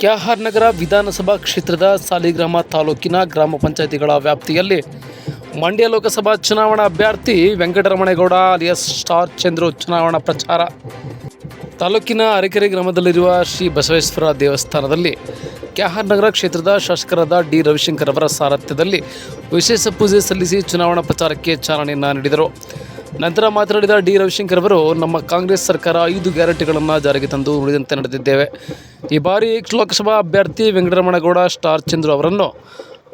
ಕ್ಯಾಹಾರ್ ನಗರ ವಿಧಾನಸಭಾ ಕ್ಷೇತ್ರದ ಸಾಲಿಗ್ರಾಮ ತಾಲೂಕಿನ ಗ್ರಾಮ ಪಂಚಾಯತಿಗಳ ವ್ಯಾಪ್ತಿಯಲ್ಲಿ ಮಂಡ್ಯ ಲೋಕಸಭಾ ಚುನಾವಣಾ ಅಭ್ಯರ್ಥಿ ವೆಂಕಟರಮಣೇಗೌಡ ಅಲಿಯಸ್ ಸ್ಟಾರ್ ಚಂದ್ರು ಚುನಾವಣಾ ಪ್ರಚಾರ. ತಾಲೂಕಿನ ಅರಕೆರೆ ಗ್ರಾಮದಲ್ಲಿರುವ ಶ್ರೀ ಬಸವೇಶ್ವರ ದೇವಸ್ಥಾನದಲ್ಲಿ ಕ್ಯಾಹಾರ್ ನಗರ ಕ್ಷೇತ್ರದ ಶಾಸಕರಾದ ಡಿ ರವಿಶಂಕರ್ ಅವರ ಸಾರಥ್ಯದಲ್ಲಿ ವಿಶೇಷ ಪೂಜೆ ಸಲ್ಲಿಸಿ ಚುನಾವಣಾ ಪ್ರಚಾರಕ್ಕೆ ಚಾಲನೆಯನ್ನು ನೀಡಿದರು. ನಂತರ ಮಾತನಾಡಿದ ಡಿ ರವಿಶಂಕರ್ ಅವರು, ನಮ್ಮ ಕಾಂಗ್ರೆಸ್ ಸರ್ಕಾರ ಐದು ಗ್ಯಾರಂಟಿಗಳನ್ನು ಜಾರಿಗೆ ತಂದು ಉಳಿದಂತೆ ನಡೆದಿದ್ದೇವೆ. ಈ ಬಾರಿ ಲೋಕಸಭಾ ಅಭ್ಯರ್ಥಿ ವೆಂಕಟರಮಣಗೌಡ, ಸ್ಟಾರ್ ಚಂದ್ರು ಅವರನ್ನು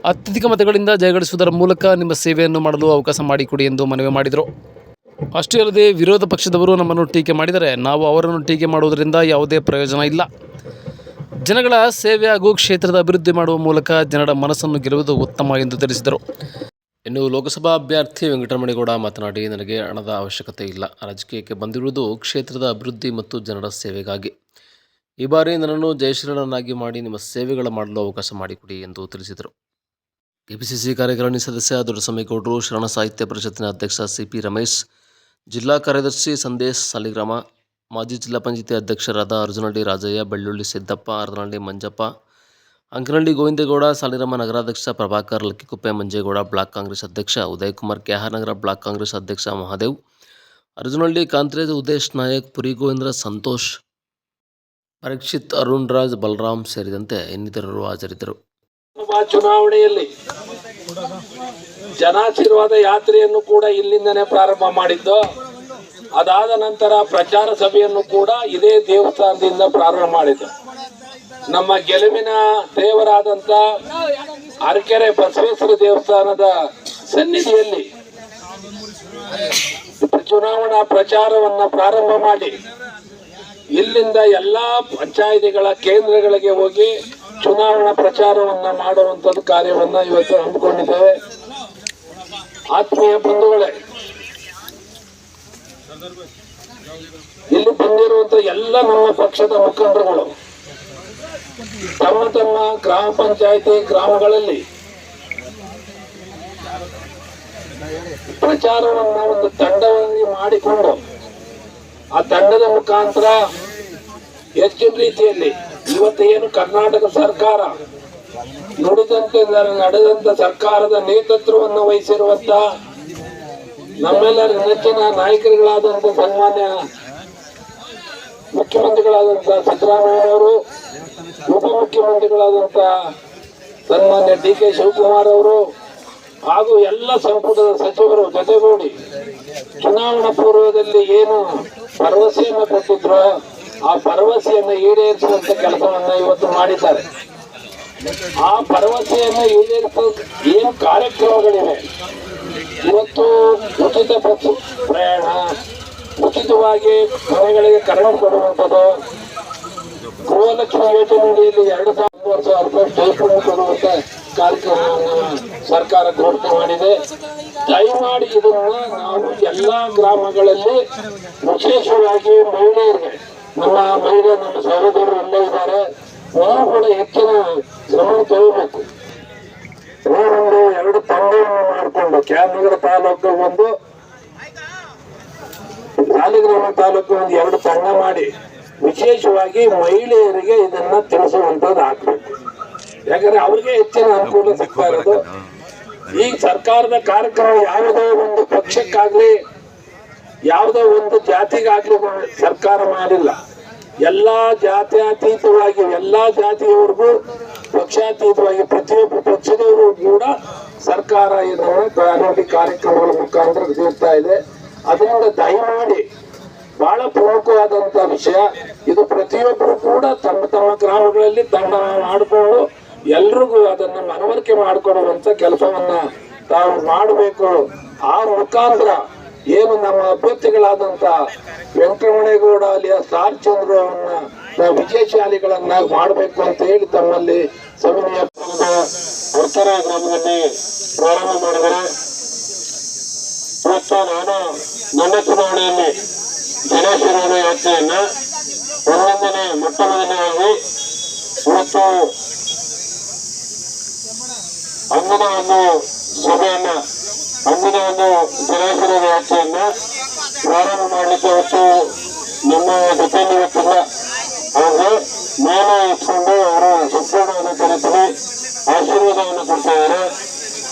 ಅತ್ಯಧಿಕ ಮತಗಳಿಂದ ಜಯಗಳಿಸುವುದರ ಮೂಲಕ ನಿಮ್ಮ ಸೇವೆಯನ್ನು ಮಾಡಲು ಅವಕಾಶ ಮಾಡಿಕೊಡಿ ಎಂದು ಮನವಿ ಮಾಡಿದರು. ಅಷ್ಟೇ ಅಲ್ಲದೆ ವಿರೋಧ ಪಕ್ಷದವರು ನಮ್ಮನ್ನು ಟೀಕೆ ಮಾಡಿದರೆ ನಾವು ಅವರನ್ನು ಟೀಕೆ ಮಾಡುವುದರಿಂದ ಯಾವುದೇ ಪ್ರಯೋಜನ ಇಲ್ಲ. ಜನಗಳ ಸೇವೆ ಹಾಗೂ ಕ್ಷೇತ್ರದ ಅಭಿವೃದ್ಧಿ ಮಾಡುವ ಮೂಲಕ ಜನರ ಮನಸ್ಸನ್ನು ಗೆಲ್ಲುವುದು ಉತ್ತಮ ಎಂದು ತಿಳಿಸಿದರು. ಇನ್ನು ಲೋಕಸಭಾ ಅಭ್ಯರ್ಥಿ ವೆಂಕಟರಮಣೇಗೌಡ ಮಾತನಾಡಿ, ನನಗೆ ಹಣದ ಅವಶ್ಯಕತೆ ಇಲ್ಲ. ರಾಜಕೀಯಕ್ಕೆ ಬಂದಿರುವುದು ಕ್ಷೇತ್ರದ ಅಭಿವೃದ್ಧಿ ಮತ್ತು ಜನರ ಸೇವೆಗಾಗಿ. ಈ ಬಾರಿ ನನ್ನನ್ನು ಜಯಶೀಲನನ್ನಾಗಿ ಮಾಡಿ ನಿಮ್ಮ ಸೇವೆಗಳ ಮಾಡಲು ಅವಕಾಶ ಮಾಡಿಕೊಡಿ ಎಂದು ತಿಳಿಸಿದರು. ಕೆಪಿಸಿಸಿ ಕಾರ್ಯಕಾರಿಣಿ ಸದಸ್ಯ ದೊಡ್ಡಸ್ವಾಮಿಗೌಡರು ಶರಣ ಸಾಹಿತ್ಯ ಪರಿಷತ್ತಿನ ಅಧ್ಯಕ್ಷ ಸಿಪಿ ರಮೇಶ್, ಜಿಲ್ಲಾ ಕಾರ್ಯದರ್ಶಿ ಸಂದೇಶ್ ಸಾಲಿಗ್ರಾಮ, ಮಾಜಿ ಜಿಲ್ಲಾ ಪಂಚಾಯಿತಿ ಅಧ್ಯಕ್ಷರಾದ ಅರ್ಜುನಹಳ್ಳಿ ರಾಜಯ್ಯ, ಬೆಳ್ಳುಳ್ಳಿ ಸಿದ್ದಪ್ಪ ಅರ್ಧನಹಳ್ಳಿ ಮಂಜಪ್ಪ ಅಂಕನಹಳ್ಳಿ ಗೋವಿಂದೇಗೌಡ ಸಾಲಿರಾಮ ನಗರಾಧ್ಯಕ್ಷ ಪ್ರಭಾಕರ್, ಲಕ್ಕಿಕುಪ್ಪೆ ಮಂಜೇಗೌಡ, ಬ್ಲಾಕ್ ಕಾಂಗ್ರೆಸ್ ಅಧ್ಯಕ್ಷ ಉದಯಕುಮಾರ್ ನಗರ ಬ್ಲಾಕ್ ಕಾಂಗ್ರೆಸ್ ಅಧ್ಯಕ್ಷ ಮಹಾದೇವ್, ಅರ್ಜುನಹಳ್ಳಿ ಕಾಂತ್ರೇಜ್, ಉದೇಶ್ ನಾಯಕ್, ಪುರಿ ಗೋವಿಂದ್ರ, ಸಂತೋಷ್, ಪರೀಕ್ಷಿತ್ ಅರುಣ್ ರಾಜ್, ಬಲರಾಮ್ ಸೇರಿದಂತೆ ಇನ್ನಿತರರು ಹಾಜರಿದ್ದರು. ಚುನಾವಣೆಯಲ್ಲಿ ಜನಾಶೀರ್ವಾದ ಯಾತ್ರೆಯನ್ನು ಕೂಡ ಇಲ್ಲಿಂದನೇ ಪ್ರಾರಂಭ ಮಾಡಿದ್ದು, ಅದಾದ ನಂತರ ಪ್ರಚಾರ ಸಭೆಯನ್ನು ಕೂಡ ಇದೇ ದೇವಸ್ಥಾನದಿಂದ ಪ್ರಾರಂಭ ಮಾಡಿದ್ದು. ನಮ್ಮ ಗೆಲುವಿನ ದೇವರಾದಂತ ಅರಕೆರೆ ಬಸವೇಶ್ವರ ದೇವಸ್ಥಾನದ ಸನ್ನಿಧಿಯಲ್ಲಿ ಚುನಾವಣಾ ಪ್ರಚಾರವನ್ನ ಪ್ರಾರಂಭ ಮಾಡಿ ಇಲ್ಲಿಂದ ಎಲ್ಲಾ ಪಂಚಾಯಿತಿಗಳ ಕೇಂದ್ರಗಳಿಗೆ ಹೋಗಿ ಚುನಾವಣಾ ಪ್ರಚಾರವನ್ನ ಮಾಡುವಂತದ್ದು ಕಾರ್ಯವನ್ನ ಇವತ್ತು ಹಮ್ಮಿಕೊಂಡಿದ್ದೇವೆ. ಆತ್ಮೀಯ ಬಂಧುಗಳೇ, ಇಲ್ಲಿ ಬಂದಿರುವಂತ ಎಲ್ಲ ನಮ್ಮ ಪಕ್ಷದ ಮುಖಂಡರುಗಳು ತಮ್ಮ ತಮ್ಮ ಗ್ರಾಮ ಪಂಚಾಯಿತಿ ಗ್ರಾಮಗಳಲ್ಲಿ ಪ್ರಚಾರವನ್ನು ಒಂದು ತಂಡವಾಗಿ ಮಾಡಿಕೊಂಡು ಆ ತಂಡದ ಮುಖಾಂತರ ಹೆಚ್ಚಿನ ರೀತಿಯಲ್ಲಿ ಇವತ್ತು ಏನು ಕರ್ನಾಟಕ ಸರ್ಕಾರ ನುಡಿದಂತೆ ನಡೆದಂತ ಸರ್ಕಾರದ ನೇತೃತ್ವವನ್ನು ವಹಿಸಿರುವಂತ ನಮ್ಮೆಲ್ಲರ ನೆಚ್ಚಿನ ನಾಯಕರುಗಳಾದಂತ ಸನ್ಮಾನ್ಯ ಮುಖ್ಯಮಂತ್ರಿಗಳಾದಂತ ಸಿದ್ದರಾಮಯ್ಯ ಅವರು ಉಪಮುಖ್ಯಮಂತ್ರಿಗಳಾದಂತ ಸನ್ಮಾನ್ಯ ಡಿ ಕೆ ಶಿವಕುಮಾರ್ ಅವರು ಹಾಗೂ ಎಲ್ಲ ಸಂಪುಟದ ಸಚಿವರು ಜೊತೆಗೂಡಿ ಚುನಾವಣಾ ಪೂರ್ವದಲ್ಲಿ ಏನು ಭರವಸೆಯನ್ನು ಕೊಟ್ಟಿದ್ರು ಆ ಭರವಸೆಯನ್ನು ಈಡೇರಿಸುವಂತ ಕೆಲಸವನ್ನ ಇವತ್ತು ಮಾಡಿದ್ದಾರೆ. ಆ ಭರವಸೆಯನ್ನು ಈಡೇರಿಸ ಏನು ಕಾರ್ಯಕ್ರಮಗಳಿವೆ? ಇವತ್ತು ಉಚಿತ ಪ್ರಯಾಣ, ಉಚಿತವಾಗಿ ಮನೆಗಳಿಗೆ ಕರೆಂಟ್ ಕೊಡುವಂಥದ್ದು ಗೃಹಲಕ್ಷ್ಮಿ ಯೋಜನೆಯಲ್ಲಿ ಎರಡು ಸಾವಿರ ಸಾವಿರ ರೂಪಾಯಿ ಸ್ಟೇಷನ್ ಕೊಡುವಂತ ಕಾರ್ಯಕ್ರಮವನ್ನು ಸರ್ಕಾರ ಘೋಷಣೆ ಮಾಡಿದೆ. ದಯಮಾಡಿ ಇದನ್ನ ನಾವು ಎಲ್ಲಾ ಗ್ರಾಮಗಳಲ್ಲಿ ವಿಶೇಷವಾಗಿ ಮಹಿಳೆಯರಿಗೆ, ನಮ್ಮ ಮಹಿಳೆ, ನಮ್ಮ ಸಹೋದರರು ಎಲ್ಲ ಇದ್ದಾರೆ. ನಾವು ಕೂಡ ಹೆಚ್ಚಿನ ಶ್ರಮ ತಗೋಬೇಕು ನಾವೊಂದು ಎರಡು ತಂಡವನ್ನು ಮಾಡಿಕೊಂಡು ಕ್ಯಾಮನಗರ ತಾಲೂಕು ಒಂದು ಸಾಲಿಗ್ರಾಮ ತಾಲೂಕು ಒಂದು ಎರಡು ತಂಡ ಮಾಡಿ ವಿಶೇಷವಾಗಿ ಮಹಿಳೆಯರಿಗೆ ಇದನ್ನ ತಿಳಿಸುವಂತದ್ದು ಆಗ್ಬೇಕು. ಯಾಕಂದ್ರೆ ಅವ್ರಿಗೆ ಹೆಚ್ಚಿನ ಅನುಕೂಲ ಸಿಗ್ತಾ ಇರೋದು. ಈ ಸರ್ಕಾರದ ಕಾರ್ಯಕ್ರಮ ಯಾವುದೋ ಒಂದು ಪಕ್ಷಕ್ಕಾಗ್ಲಿ ಯಾವುದೋ ಒಂದು ಜಾತಿಗಾಗ್ಲಿ ಸರ್ಕಾರ ಮಾಡಿಲ್ಲ. ಎಲ್ಲಾ ಜಾತ್ಯಾತೀತವಾಗಿ ಎಲ್ಲಾ ಜಾತಿಯವರಿಗೂ ಪಕ್ಷಾತೀತವಾಗಿ ಪ್ರತಿಯೊಬ್ಬ ಪಕ್ಷದವರು ಕೂಡ ಸರ್ಕಾರ ಇದನ್ನ ಕಾರ್ಯಕ್ರಮಗಳ ಮುಖಾಂತರ ನೀಡ್ತಾ ಇದೆ. ಅದರಿಂದ ದಯಮಾಡಿ ಬಹಳ ಪ್ರಮುಖವಾದಂತಹ ವಿಷಯ. ಇದು ಪ್ರತಿಯೊಬ್ಬರು ಕೂಡ ತಮ್ಮ ತಮ್ಮ ಗ್ರಾಮಗಳಲ್ಲಿ ತಂಡ ಮಾಡಿಕೊಂಡು ಎಲ್ರಿಗೂ ಅದನ್ನ ಮನವರಿಕೆ ಮಾಡಿಕೊಡುವಂತ ಕೆಲಸವನ್ನ ತಾವು ಮಾಡಬೇಕು. ಆ ಮುಖಾಂತರ ಏನು ನಮ್ಮ ಅಭ್ಯರ್ಥಿಗಳಾದಂತ ವೆಂಕಟರಮಣೇಗೌಡ ಅಲ್ಲಿಯ ಸಾರ್ ಚಂದ್ರ ವಿಜಯಶಾಲಿಗಳನ್ನಾಗಿ ಮಾಡಬೇಕು ಅಂತ ಹೇಳಿ ತಮ್ಮಲ್ಲಿ ಸವಿನಯ ಉತ್ತರ ಗ್ರಾಮದಲ್ಲಿ ಪ್ರಾರಂಭ ಮಾಡಿದರೆ ಇವತ್ತು ನಾನು ನನ್ನ ಚುನಾವಣೆಯಲ್ಲಿ ಜನಾಶೀರ್ವಾದ ಯಾತ್ರೆಯನ್ನ ಒಂದೊಂದನೇ ಮೊಟ್ಟ ಮೊದಲನೆಯಾಗಿ ಇವತ್ತು ಅಂದಿನ ಒಂದು ಸಭೆಯನ್ನ ಅಂದಿನ ಒಂದು ಜನಾಶೀರ್ವಾದ ಯಾತ್ರೆಯನ್ನ ಪ್ರಾರಂಭ ಮಾಡಲಿಕ್ಕೆ ಇವತ್ತು ನಮ್ಮ ಜೊತೆಯಲ್ಲಿ ಇವತ್ತಿಲ್ಲ. ಹಾಗೆ ಮೇಲೆ ಇಟ್ಕೊಂಡು ಅವರು ರೀತಿಯಲ್ಲಿ ಆಶೀರ್ವಾದವನ್ನು ಕೊಡ್ತಾ ಇದ್ದಾರೆ.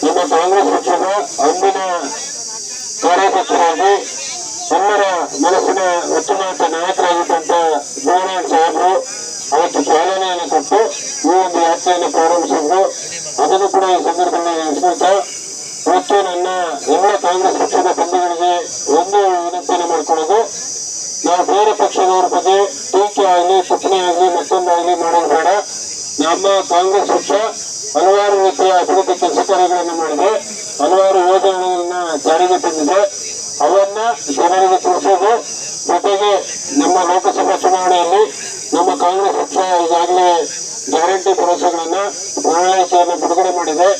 ನಮ್ಮ ಕಾಂಗ್ರೆಸ್ ಪಕ್ಷದ ಅಂದಿನ ಕಾರ್ಯಾಧ್ಯಕ್ಷರಾಗಿ ಎಲ್ಲರ ಮನಸ್ಸಿನ ಉತ್ತಮವಾದ ನಾಯಕರಾಗಿದ್ದಂತ ಗೌರವ ಸಾಹೇಬರು ಅವತ್ತು ಚಾಲನೆಯನ್ನು ಕೊಟ್ಟು ಈ ಒಂದು ಯಾತ್ರೆಯನ್ನು ಪ್ರಾರಂಭಿಸಿದ್ರು. ಅದನ್ನು ಕೂಡ ಈ ಸಂದರ್ಭದಲ್ಲಿ ಸ್ಮರಿಸ್ತಾ ಇವತ್ತು ನನ್ನ ಎಲ್ಲ ಕಾಂಗ್ರೆಸ್ ಪಕ್ಷದ ಬಂಧುಗಳಿಗೆ ಒಂದು ವಿನಂತಿಯನ್ನು ಮಾಡಿಕೊಳ್ಳೋದು, ನಾವು ಬೇರೆ ಪಕ್ಷದವರ ಬಗ್ಗೆ ಟೀಕೆ ಆಗಲಿ, ಟಿಪ್ಪಣಿ ಆಗಲಿ ಮತ್ತೊಂದಾಗಲಿ ಮಾಡೋದು ಬೇಡ. ನಮ್ಮ ಕಾಂಗ್ರೆಸ್ ಪಕ್ಷ ಹಲವಾರು ರೀತಿಯ ಅಭಿವೃದ್ಧಿ ಕೆಲಸ ಕಾರ್ಯಗಳನ್ನು ಮಾಡಿದೆ. ಹಲವಾರು ಯೋಜನೆಗಳನ್ನ ಜಾರಿಗೆ ತಂದಿದೆ. ಅವನ್ನ ಜನರಿಗೆ ತಿಳಿಸೋದು ಜೊತೆಗೆ ನಮ್ಮ ಲೋಕಸಭಾ ಚುನಾವಣೆಯಲ್ಲಿ ನಮ್ಮ ಕಾಂಗ್ರೆಸ್ ಪಕ್ಷ ಈಗಾಗಲೇ ಗ್ಯಾರಂಟಿ ಭರವಸೆಗಳನ್ನ ಪ್ರಣಾಳಿಕೆಯನ್ನು ಬಿಡುಗಡೆ ಮಾಡಿದೆ.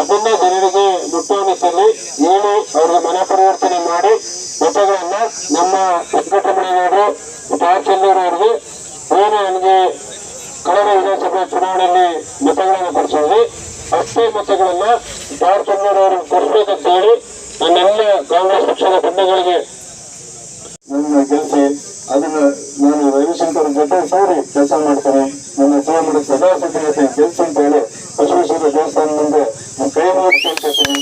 ಅದನ್ನ ಜನರಿಗೆ ಮುಟ್ಟುವ ನಿಟ್ಟಿನಲ್ಲಿ ಹೇಳಿ ಅವರಿಗೆ ಮನ ಪರಿವರ್ತನೆ ಮಾಡಿ ಮತಗಳನ್ನ ನಮ್ಮ ವೆಂಕಟರಮಣಯ್ಯನವರು ರಾಜಚಂದ್ರ ಅವರಿಗೆ ಏನು ನನಗೆ ಕಳೆದ ವಿಧಾನಸಭಾ ಚುನಾವಣೆಯಲ್ಲಿ ಮತಗಳನ್ನು ಕೊಡಿಸಿದ್ವಿ. ಅಷ್ಟೇ ಮತಗಳನ್ನ ಅವರು ಕೊಡಿಸ್ಬೇಕಂತ ಹೇಳಿ ನನ್ನೆಲ್ಲ ಕಾಂಗ್ರೆಸ್ ಪಕ್ಷದ ಬಂಧುಗಳಿಗೆ ನನ್ನ ಗೆಲ್ಸಿ ಅದನ್ನ ನಾನು ರವಿಶಂಕರ್ ಜೊತೆ ಸೇರಿ ಕೆಲಸ ಮಾಡ್ತೇನೆ. ನನ್ನ ಸೇವೆ ಮಾಡೋ ಸದಾ ಸಿದ್ಧತೆ ಗೆಲ್ಸಿ ಅಂತ ಹೇಳಿ ಬಸವೇಶ್ವರ ದೇವಸ್ಥಾನ ಮುಂದೆ ನಾನು ಕೈ ಮಾಡಿ ಕೇಳ್ಕೊತೀನಿ